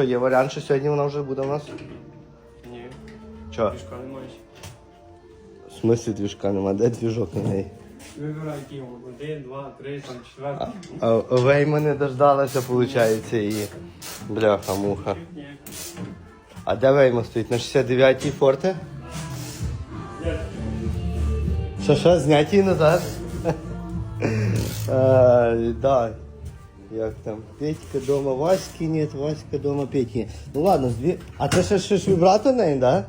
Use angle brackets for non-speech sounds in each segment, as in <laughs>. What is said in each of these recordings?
Що, є варіант, що сьогодні вона вже буде у нас? Ні, Що? пішка не маєш. В смислі двіжка нема, де двіжок на неї? Вибирай які один, два, три, там четвертий. А Вейма не дождалася, виходить, її. Бляха-муха. А де Вейма стоїть? На 69-й форте? Що, що, її назад? А, <laughs> да. Як там? Петька дома, Васьки нет, Васька дома, Петьки нет. Ну ладно, дві... А це ще, ще ж вібратор неї, да?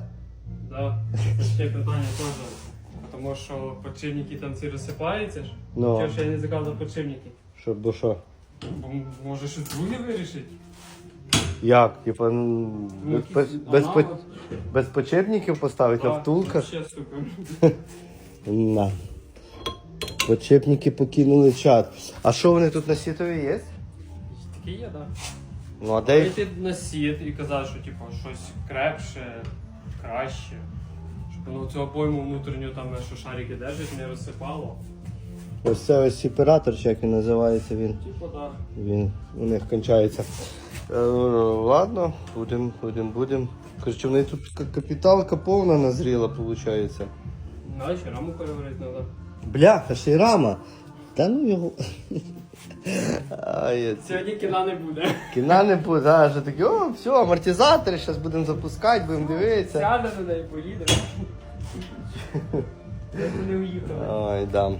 Да. Ще питання теж. Тому що подшипники там ці розсипаються ж. Ну. Чого ж я не заказав подшипники? Щоб бо що? Бо м- може щось друге вирішить? Як? Типа, м, Ну, без, якийсь без, по- без почепників поставити <laughs> на втулках? Ще супер. На. Почепники покинули чат. А що вони тут на сітові є? Такі є, так. Ну а де? Йти на сіт і казати, що типу, щось крепше, краще. Щоб воно цю обойму внутрішню там, що шарики держать, не розсипало. Ось це ось сепаратор, чи як він називається він. Типу, так. Він у них кончається. Е, ладно, будем, будем, будем. Короче, в неї тут к- капіталка повна назріла, виходить. Ну, ще раму переварити треба. Бляха, ще й рама. Та ну його. Ай, Сьогодні кіна не буде. Кіна не буде, а вже такі, о, все, амортизатори, зараз будемо запускати, будемо дивитися. Сяде туди і поїде. <laughs> Я не уїхав. Ой, да.